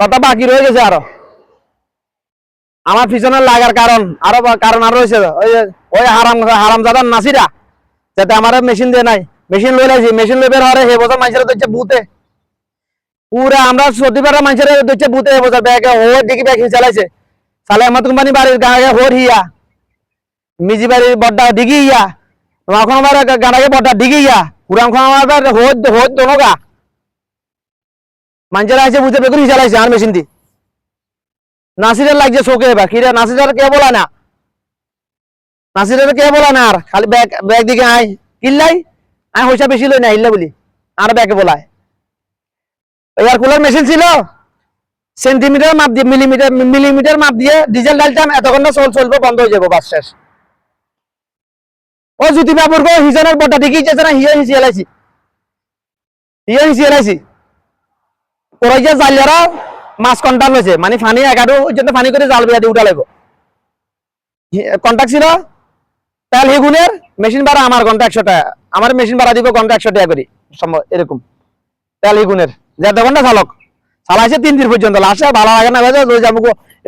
কথা বাকি রয়ে গেছে আরও আমার পিছনে লাগার কারণ আরও কারণ আরও রয়েছে ওই ওই হারাম হারাম জাদার নাসিরা যাতে আমার মেশিন দিয়ে নাই মেশিন লই লাইছি মেশিন লই বের হরে হে বছর মানুষের দিচ্ছে বুতে পুরা আমরা সত্যিবার মানুষের দিচ্ছে বুতে হে বছর ব্যাগে হোর দিকে ব্যাগ চালাইছে সালে আমার কোম্পানি বাড়ির গায়ে হোর হিয়া মিজি বাড়ির বড্ডা ডিগি ইয়া এখন আমার গাড়াকে বড্ডা ডিগি ইয়া পুরাম খান আমার হোদ হোদ দোনোগা মানুষের আছে, বুঝতে বেগুনি চালাইছে আর মেশিন দি। নাসিরের লাগছে শোকে এবার। কিরে নাসিরের কে বলা না? নাসিরের কে বলা না আর? খালি ব্যাগ ব্যাগ দিকে আয়। কিল্লাই? আয়, পয়সা বেশি লই না, ইল্লা বলি। আর ব্যাগে বলায়। এয়ার কুলার মেশিন ছিল। সেন্টিমিটার মাপ দিয়ে, মিলিমিটার মিলিমিটার মাপ দিয়ে ডিজেল ডালতাম এতক্ষণ চল চলবো, বন্ধ হয়ে যাব, বাস শেষ। ও জ্যোতি বাবুর গো হিজনের বটা যেছে না? হিয়ে হিসিয়ে লাইছি। হিয়ে হিসিয়ে লাইছি। ওরা যে জালিয়ারা মাছ কন্টাক্ট হয়েছে মানে ফানি এগারো ওই জন্য ফানি করে জাল বিয়া দিয়ে উঠা লাগবো কন্ট্যাক্ট ছিল। তেল হিগুনের মেশিন ভাড়া আমার ঘণ্টা একশো টাকা। আমার মেশিন ভাড়া দিব ঘণ্টা একশো টাকা করি এরকম। তেল হিগুনের যত ঘণ্টা চালক। চালাইছে তিন দিন পর্যন্ত লাস্টে ভালো লাগে না ভেজে লই যাব।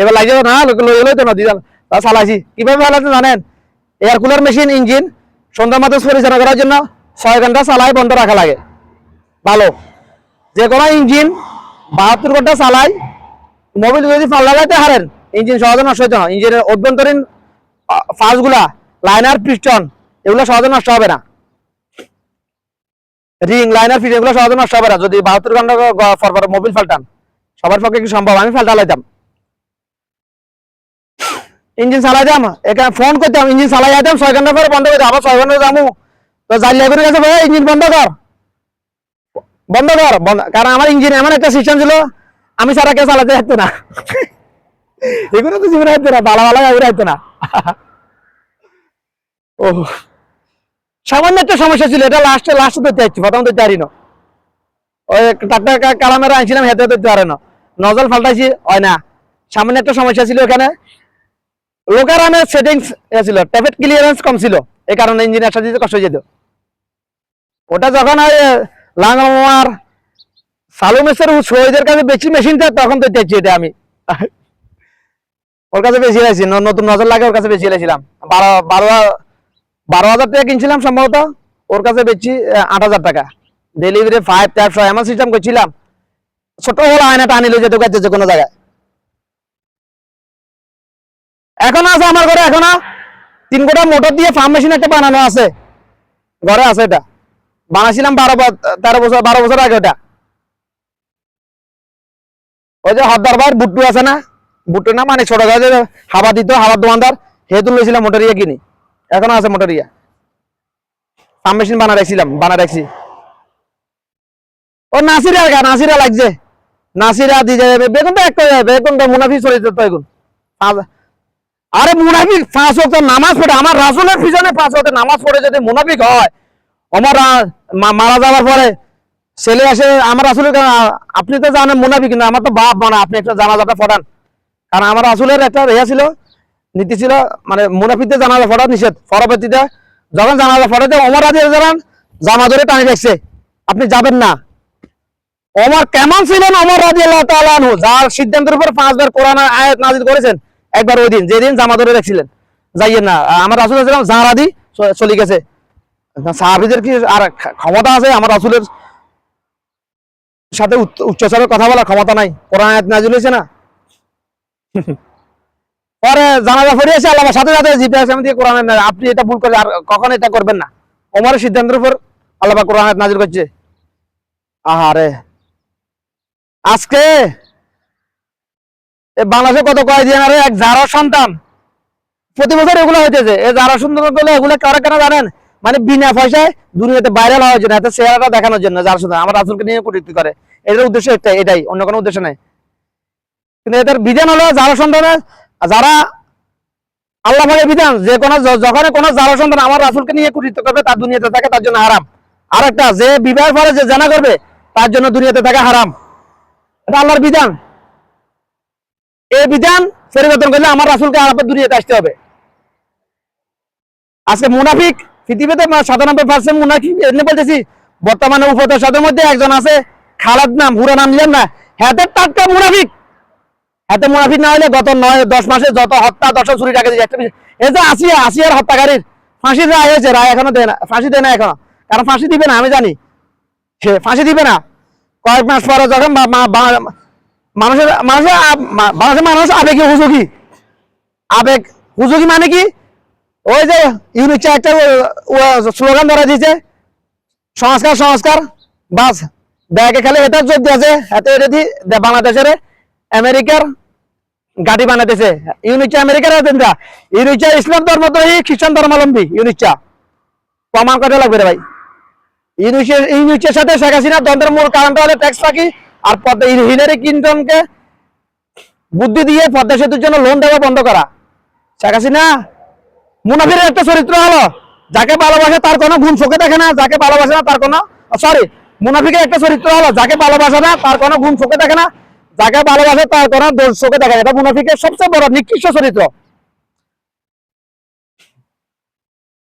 এবার লাগে না লই লই তো নদী তা চালাইছি। কীভাবে চালাইছে জানেন? এয়ার কুলার মেশিন ইঞ্জিন সন্ধ্যা মাত্র পরিচালনা করার জন্য ছয় ঘণ্টা চালাই বন্ধ রাখা লাগে। ভালো। যে কোনো ইঞ্জিন বাহাত্তর ঘণ্টা চালাই। মোবিল যদি ফাল লাগাইতে হারেন, ইঞ্জিন সহজে নষ্ট হইতে না। ইঞ্জিনের অভ্যন্তরীণ ফাঁসগুলা, লাইনার পিস্টন, এগুলো সহজে নষ্ট হবে না। রিং, লাইনার ফিট এগুলো সহজে নষ্ট হবে না। যদি বাহাত্তর ঘণ্টা গ- পর পর মোবিল ফাল্টান সবার পক্ষে কি সম্ভব? আমি ফাল্টা লাইতাম। ইঞ্জিন চালাইতাম এখানে ফোন করতাম, ইঞ্জিন চালাই যাইতাম, ছয় ঘণ্টা পরে বন্ধ করে আবার ছয় ঘণ্টা যাব তো গেছে ভাই, ইঞ্জিন বন্ধ কর। বন্ধ কর কারণ আমার ইঞ্জিন এমন একটা সিস্টেম ছিল, আমি সারা কেউ চালাতে হাঁটতো না। এগুলো তো জীবনে হাঁটতো না ভালো ভালো এগুলো হাঁটতো না। ও। সামান্য একটা সমস্যা ছিল, এটা লাস্টে লাস্টে ধরতে যাচ্ছি প্রথম ধরতে পারি না ওই টাটা কালামের আনছিলাম হেঁটে ধরতে পারে না নজল ফাল্টাইছি হয় না। সামান্য একটা সমস্যা ছিল এখানে। লোকার আমের সেটিংস ছিল ট্যাপেট ক্লিয়ারেন্স কম ছিল, এই কারণে ইঞ্জিনিয়ার সাথে কষ্ট হয়ে যেত। ওটা যখন ওই লাঙ্গমার সালুমেসের শহীদের কাছে বেশি মেশিনটা তখন তো চাইছি এটা আমি। ওর কাছে বেশি লাইছি ন- নতুন নজর লাগে, ওর কাছে বেশি লাইছিলাম বারো বারো বারো হাজার টাকা কিনছিলাম সম্ভবত, ওর কাছে বেচছি আট হাজার টাকা। ডেলিভারি ফাইভ চারশো এমন সিস্টেম করছিলাম। ছোট হলো আয়নাটা আনিলে যেতে গেছে যে কোনো জায়গায়। এখন আছে আমার ঘরে, এখনও তিন গোটা মোটর দিয়ে ফার্ম মেশিন একটা বানানো আছে। ঘরে আছে এটা। বানাইছিলাম বারো তেরো বছর, বারো বছর আগে ওটা। ওই যে হরদার ভাই বুট্টু আছে না? বুট্টু না মানে ছোট গাছে হাওয়া দিত হাওয়ার দোকানদার হেতু লইছিলাম মোটর ইয়ে কিনি। এখনও আছে মোটর ইয়া ফার্ম মেশিন বানা রাখছিলাম বানা রাখছি। ও নাসিরা গা, নাসিরা লাগছে। নাসিরা দিয়ে যাবে বেগুন তো একটা যাবে বেগুন তো মুনাফি চলে যেত এখন। আরে মুনাফিক পাঁচ ওয়াক্ত নামাজ পড়ে, আমার রাসুলের পিছনে পাঁচ ওয়াক্ত নামাজ পড়ে যদি মুনাফিক হয় আমার রা- মা- মারা যাওয়ার পরে ছেলে আসে, আমার কা- আপনি তো জানেন মুনাফিক, কিন্তু আমার তো বাপ মানে আপনি একটা জানাজাটা ফটান। কারণ আমার রাসুলের একটা ইয়ে ছিল, নীতি ছিল মানে মুনাফিকদের জানাজা ফটা নিষেধ, পরবর্তীতে যখন জানাজা ফটাতে অমর আদি জানান, জামা ধরে টানি রাখছে আপনি যাবেন না। ওমর কেমন ছিলেন? অমর রাজি আল্লাহ যার সিদ্ধান্তের উপর পাঁচবার কোরআন আয়াত নাজিল করেছেন, একবার ওই দিন, যেদিন জামা ধরে রাখছিলেন যাইয়েন না আমার রাসুল ছিলাম জাহারাদি চলে গেছে। সাহাবিদের কি আর ক্ষমতা আছে? আমার রাসুলের সাথে উচ্চ- উচ্চস্বরে কথা বলার ক্ষমতা নাই। কোরআন আয়াত নাজিল হয়েছে না? পরে জানাজা ফিরে এসে আল্লাহ সাথে সাথে জিপিএস আমি দিয়ে কোরআন আপনি এটা ভুল করে আর কখনো এটা করবেন না। ওমরের সিদ্ধান্তের উপর আল্লাহ কোরআন নাজিল করছে। আহারে। আজকে এ বাংলাদেশে কত কয়েকদিন আরে এক যারা সন্তান প্রতি বছর এগুলো হইতেছে। এই যারা সুন্দর বলে এগুলো কারা কেন জানেন? মানে বিনা পয়সায় দুনিয়াতে ভাইরাল হওয়ার জন্য চেহারাটা দেখানোর জন্য যার সুন্দর আমার রাসুলকে নিয়ে কটূক্তি করে। এটার উদ্দেশ্য এটাই এটাই, অন্য কোনো উদ্দেশ্য নেই। কিন্তু এটার বিধান হলো যারা সন্তানের যারা আল্লাহ বিধান, যে কোনো যখন কোনো যারা সন্তান আমার রাসুলকে নিয়ে কটূক্তি করবে, তার দুনিয়াতে থাকে, তার জন্য হারাম। আর একটা যে বিবাহের পরে যে জানা করবে, তার জন্য দুনিয়াতে থাকা হারাম। এটা আল্লাহর বিধান। এই বিধান পরিবর্তন করলে আমার রাসুলকে আরবের দুনিয়াতে আসতে হবে। আজকে মুনাফিক পৃথিবীতে সাতানব্বই পার্সেন্ট মুনাফিক এমনি বলতেছি, বর্তমানে উপদেশদের মধ্যে একজন আছে, খালাদ নাম পুরো নাম নিলেন না হ্যাঁ টাটকা মুনাফিক। এত মুনাফিক না হলে গত নয়, দশ মাসে যত হত্যা দর্শক চুরি টাকা দিয়েছে এই যে আসিয়া আসিয়ার হত্যাকারীর, ফাঁসির রায় হয়েছে, রায় এখনও দেয় না, ফাঁসি দেয় না এখনও। কারণ ফাঁসি দিবে না, আমি জানি। সে ফাঁসি দিবে না। কয়েক মাস পরে যখন মানুষের মানুষের আ- মানুষ আবেগে হুজুকি আবেগ হুজুকি মানে কি? ওই যে ইউনিট একটা স্লোগান ধরা দিয়েছে। সংস্কার সংস্কার। বাস, ব্যাগে খালি এটা যোগ দিয়েছে। এত এটা দি, দে- বাংলাদেশের, আমেরিকার গাড়ি বানাতেছে। ইউনিটটা আমেরিকার এজেন্ডা ইউনিটটা ইসলাম ধর্ম তো এই খ্রিস্টান ধর্মাবলম্বী ইউনিটটা প্রমাণ করতে লাগবে রে ভাই। ইউনিটের ইউনিটের সাথে শেখ হাসিনার দ্বন্দ্বের মূল কারণটা হলো ট্যাক্স ফাঁকি আর পদ্মা, হিলারি ক্লিন্টনকে বুদ্ধি দিয়ে পদ্মা সেতুর জন্য লোন দেওয়া বন্ধ করা। শেখ হাসিনা মুনাফির একটা চরিত্র হলো, যাকে ভালোবাসে তার কোনো গুণ চোখে দেখে না, যাকে ভালোবাসে না তার কোনো সরি মুনাফিকের একটা চরিত্র হলো, যাকে ভালোবাসে না তার কোনো গুণ চোখে দেখে না, যাকে ভালোবাসে তার কোনো দোষ চোখে দেখে এটা মুনাফিকের সবচেয়ে বড় নিকৃষ্ট চরিত্র।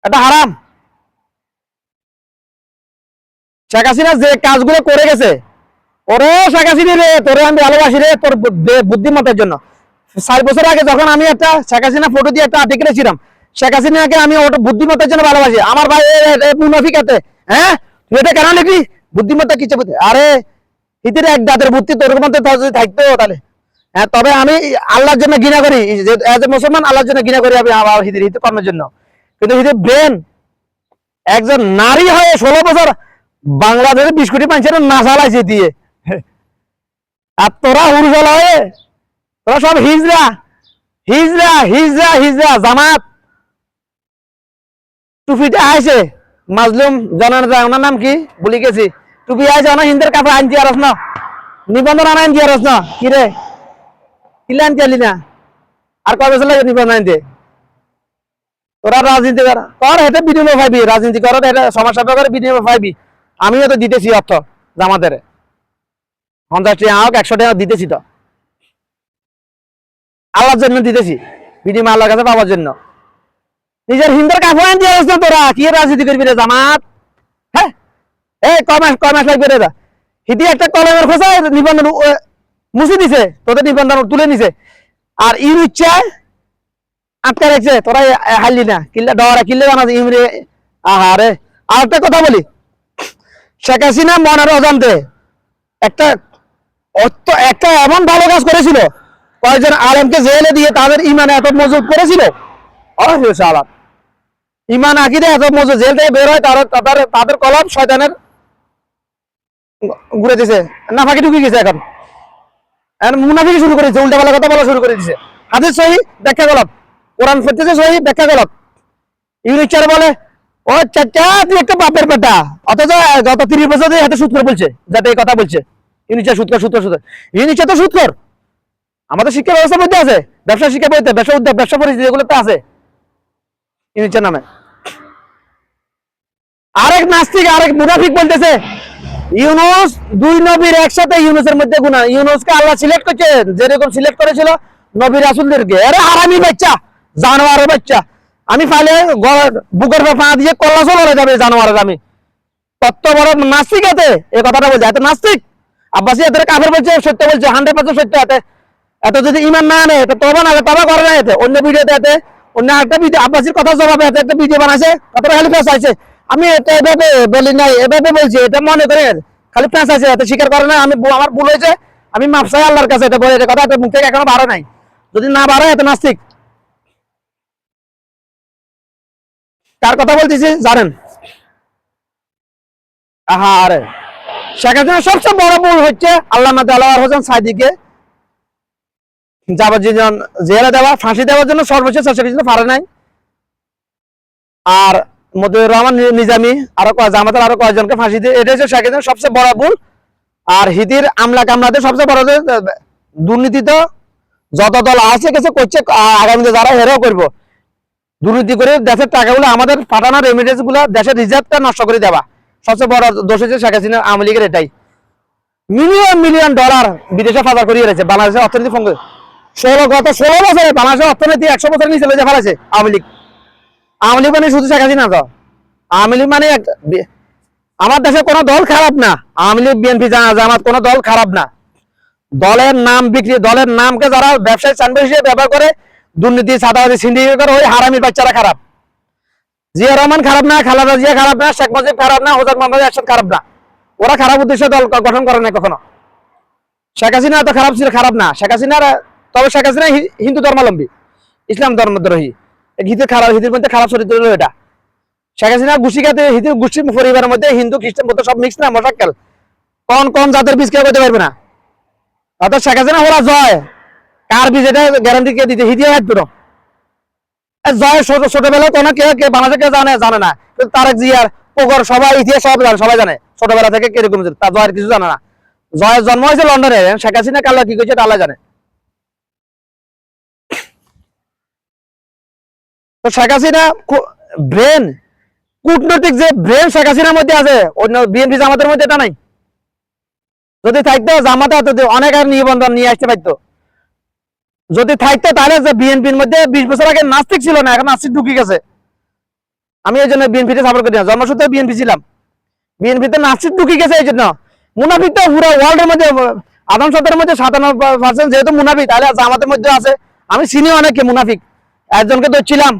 এটা হারাম। শেখ হাসিনা যে কাজগুলো করে গেছে, ওরে শেখ হাসিনা রে, তোরে আমি ভালোবাসি রে, তোর বুদ্ধি- বুদ্ধিমত্তার জন্য। চার বছর আগে যখন আমি একটা শেখ হাসিনা ফটো দিয়ে একটা আর্টিকেল ছিলাম শেখ হাসিনাকে আমি ওটা বুদ্ধিমত্তার জন্য ভালোবাসি। আমার ভাই এ- এ- এ মুনাফিক এতে হ্যাঁ? তুই এটা কেন লিখবি বুদ্ধিমত্তা কিচ্ছে বুদ্ধি আরে, হিতির এক দাঁতের বুদ্ধি তোর মধ্যে থাকতো তাহলে। হ্যাঁ তবে আমি আল্লাহর জন্য ঘৃণা করি। এজ এ মুসলমান, আল্লাহর জন্য ঘৃণা করি আমি আমার হিতির হিতে কর্মের জন্য। কিন্তু হিতির ব্রেন একজন নারী হয়ে ষোলো বছর বাংলাদেশের বিশ কোটি মানুষের না চালাইছে দিয়ে। আর তোরা হুরুজল হয়ে, তোরা সব হিজরা হিজরা হিজরা হিজরা জামাত। টুপিটা আইছে। মাজলুম জানার যায় ওনার নাম কি? বলি গেছি। টুপি আইছে ওনা হিন্দের কাপড় আনছি আর না। নিবন্ধন আনা আনছি আর না। কি রে? কিলে আনছি আলি না? আর কয় বছর লাগে নিবন্ধন আনতে তোরা রাজনীতি কর। কর হেতে বিনিময় পাইবি রাজনীতি কর এটা সমস্যা করে বিনিময় পাইবি আমিও তো দিতেছি অর্থ জামাতের। পঞ্চাশ টাকা হোক, একশো টাকা দিতেছি তো। আল্লাহর জন্য দিতেছি। বিনিময় আল্লাহর কাছে পাওয়ার জন্য। নিজের হিন্দের কাপড় আনতে আসছ তোরা? কি রাজনীতি করবি রে জামাত? হ্যাঁ? এই, কমাস লাগবে রে হিতি একটা কলমের খোঁজা নিবন্ধন মুছে দিছে, তোদের নিবন্ধন তুলে নিছে। আর ইউর ইচ্ছায় আটকা রাখছে, তোরা হারলি না। কিল্লা, ডরা, কিল্লে জানা ইমরে আহারে আর একটা কথা বলি, শেখ হাসিনা মনের অজান্তে একটা একটা এমন ভালো কাজ করেছিল, কয়েকজন আলেমকে জেলে দিয়ে তাদের ইমানে এত মজুত করেছিল ইমান আকিদে এত জেল থেকে বের হয় তাদের তাদের কলম শয়তানের ঘুরে দিছে। না ফাঁকি ঢুকে গেছে এখন। মুনাফিকি শুরু করেছে উল্টা পাল্টা কথা বলা শুরু করে দিছে। সহি, ব্যাখ্যা কোরআন ফেরতেছে সহি, ব্যাখ্যা ইউনিচার বলে, ও চাচা, তুই একটা বাপের বেটা। অথচ গত তিরিশ বছর ধরে হাতে সুদ বলছে, যাতে এই কথা বলছে। ইউনিচার সুদ কর সুদ কর ইউনিচার তো সুদ কর আমাদের শিক্ষা ব্যবস্থার মধ্যে আছে। ব্যবসা শিক্ষা বইতে ব্যবসা উদ্যোগ, ব্যবসা পরিস্থিতি এগুলোতে আছে। নামে আরেক নাস্তিক, আরেক বলতেছে, ইউনুস দুই নবীর একসাথে ইউনুসের মধ্যে গুণা। ইউনুসকে আল্লাহ সিলেক্ট করছে, যেরকম সিলেক্ট করেছিল বাচ্চা, জানোয়ারের বাচ্চা। আমি ফাইলে বুকের পা দিয়ে কল্লা চলে যাবে জানোয়ারের আমি। তত্ত্ব বড় নাস্তিক এতে? এই কথাটা বলছে, এত নাস্তিক? আব্বাসী এদের কাফের বলছে, সত্য বলছে হান্ড্রেড পার্সেন্ট সত্য এতে। এত যদি ইমান না আনে তবা না তবা করে না এতে। অন্য ভিডিওতে এতে অন্য একটা ভিডিও আব্বাসীর কথা জবাবে একটা ভিডিও বানাইছে খালি আছে আমি এটা এভাবে বলি নাই, এভাবে বলছি, এটা মনে করে খালি আছে এত স্বীকার করে না আমি আমার ভুল হয়েছে, আমি আল্লাহর কাছে, এটা বলে এটা এটা মুখ থেকে এখনও বাড়ে নাই। যদি না বাড়ে নাস্তিক। কার কথা বলতেছি, জানেন? আহা, আরে। শেখ হাসিনার সবচেয়ে বড় ভুল হচ্ছে আল্লাহ আল্লাহ হোসেন সাইদিকে যাবজ্জীবন জেলে দেওয়া ফাঁসি দেওয়ার জন্য সর্বোচ্চ চেষ্টা করেছিল পারে নাই। আর মতিউর রহমান নিজামি আরও জামাতের আরও কয়েকজনকে ফাঁসি দিয়ে এটা হচ্ছে শেখ সবচেয়ে বড় ভুল। আর হিতির আমলা কামলাতে সবচেয়ে বড় যে, দুর্নীতি তো যত দল আছে গেছে করছে আগামীতে যারা হেরেও করব। দুর্নীতি করে দেশের টাকাগুলো আমাদের পাঠানো রেমিডেন্সগুলো দেশের রিজার্ভটা নষ্ট করে দেওয়া। সবচেয়ে বড় দোষ হচ্ছে শেখ হাসিনা আওয়ামী লীগের এটাই। মিলিয়ন মিলিয়ন ডলার বিদেশে ফাঁদা করিয়ে রেখেছে বাংলাদেশের অর্থনীতি ষোলো গত ষোলো বছরে বাংলাদেশের অর্থনীতি একশো নিচে চলে ফেলেছে আওয়ামী লীগ। আওয়ামী লীগ মানে শুধু শেখ হাসিনা তো। আওয়ামী লীগ মানে আমার দেশে কোনো দল খারাপ না। আওয়ামী লীগ, বিএনপি কোনো দল খারাপ না। দলের নাম বিক্রি দলের নামকে যারা হিসেবে ব্যবহার করে, দুর্নীতি সাদাবাদী সিন্ডিকেট ওই হারামির বাচ্চারা খারাপ। জিয়া রহমান খারাপ না, খালেদা জিয়া খারাপ না, শেখ মুজিব খারাপ না হোসেন মোহাম্মদ এরশাদ খারাপ না। ওরা খারাপ উদ্দেশ্যে দল গঠন করে না কখনো। শেখ হাসিনা তো খারাপ ছিল, খারাপ না। শেখ হাসিনার তবে শেখ হাসিনা হিন্দু ধর্মাবলম্বী, ইসলাম ধর্মদ্রোহী হিতের খারাপ, হিতের মধ্যে খারাপ চরিত্র এটা। শেখ হাসিনা গুছিকাতে হিতের গোষ্ঠী পরিবারের মধ্যে হিন্দু, খ্রিস্টান মধ্যে সব মিক্স না, মশাক্কাল। কোন কোন জাতের বীজ কেউ করতে পারবে না। অর্থাৎ শেখ হাসিনা ওরা জয়। কার বীজ এটা গ্যারান্টি কে দিতে? হিদিয়ে হাঁটবে না জয় ছোট, ছোটবেলায় কোনো কে কে বাংলাদেশে কেউ জানে জানে না। কিন্তু তারেক জিয়ার পোকর, সবাই ইতিহাস সব জানে, সবাই জানে। ছোটবেলা থেকে কীরকম তার জয়ের কিছু জানে না। জয়ের জন্ম হয়েছে লন্ডনে। শেখ হাসিনা কাল্লা কি করছে এটা আল্লাহ জানে। তো শেখ হাসিনা ব্রেন, কূটনৈতিক যে ব্রেন শেখ হাসিনার মধ্যে আছে, অন্য বিএনপি জামাতের মধ্যে এটা নাই। যদি থাকতো, জামাতে অনেক আর নিবন্ধন নিয়ে আসতে পারতো। যদি থাকতো, তাহলে যে বিএনপির মধ্যে বিশ বছর আগে নাস্তিক ছিল না, এখন নাস্তিক ঢুকে গেছে। আমি এই জন্য বিএনপিতে সাপোর্ট করি না, জন্মসূত্রে বিএনপি ছিলাম। বিএনপিতে নাস্তিক ঢুকে গেছে এই জন্য। মুনাফিক তো পুরো ওয়ার্ল্ডের মধ্যে, আদম সতের মধ্যে সাতান্ন পার্সেন্ট যেহেতু মুনাফিক, তাহলে জামাতের মধ্যে আছে। আমি চিনি অনেককে মুনাফিক। একজনকে তো ছিলাম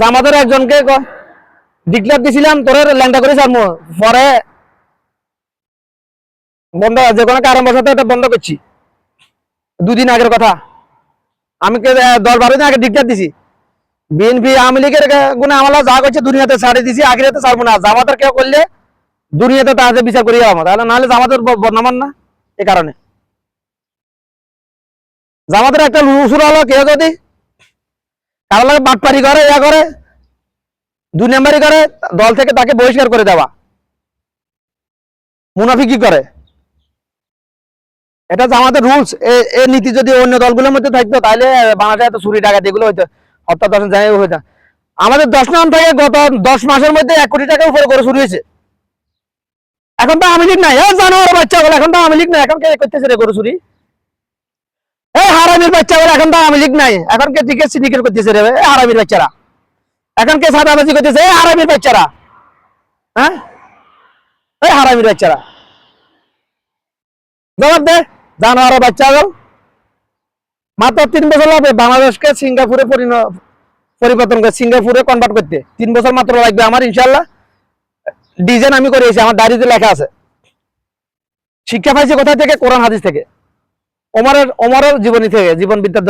জামাতের একজনকে ডিক্লেয়ার দিছিলাম, তোর ল্যাংটা করে ছাড়বো পরে বন্ধ যে কোনো কারণ বসাতে এটা বন্ধ করছি। দুদিন আগের কথা। আমি দশ বারো দিন আগে ডিক্লেয়ার দিছি। বিএনপি আওয়ামী লীগের গুণে আমলা যা করছে, দুনিয়াতে ছাড়ে দিছি আগেরাতে ছাড়বো না। জামাতের কেউ করলে দুনিয়াতে তাদের বিচার করিয়ে আমার তাহলে নাহলে জামাতের বদনামান না, এ কারণে। জামাতের একটা উসুর হলো কেউ যদি কারও লাগে বাটপারি করে, ইয়া করে, দুই নাম্বারি করে, দল থেকে তাকে বহিষ্কার করে দেওয়া। মুনাফি কি করে? এটা আমাদের রুলস এ নীতি যদি অন্য দলগুলোর মধ্যে থাকতো, তাহলে বাংলাদেশে এত চুরি টাকা এগুলো হইতো, হত্যা দর্শন জানাই হইতো। আমাদের দশ নাম থেকে গত দশ মাসের মধ্যে এক কোটি টাকার উপরে করে শুরু হয়েছে। এখন তো আওয়ামী লীগ নাই। জানো বাচ্চা বলে এখন তো আওয়ামী লীগ নাই। এখন কে করতেছে রে গরু চুরি? এই হারামির বাচ্চা বলে এখন তো আওয়ামী লীগ নাই। এখন কে টিকে সিন্ডিকেট করতেছে রে এই হারামির বাচ্চারা। এখন কে সাদাবাজি করতেছে? এই হারামির বাচ্চারা। হ্যাঁ? এই হারামির বাচ্চারা। জবাব দে জানোয়ার বাচ্চা গেল মাত্র তিন বছর লাগবে বাংলাদেশকে সিঙ্গাপুরে পরিবর্তন করে, সিঙ্গাপুরে কনভার্ট করতে। তিন বছর মাত্র লাগবে আমার ইনশাল্লাহ ডিজাইন আমি করেছি আমার ডায়েরিতে লেখা আছে। শিক্ষা পাইছি কোথা থেকে? কোরআন হাদিস থেকে। ওমরের ওমারের জীবনী থেকে জীবন বিদ্যার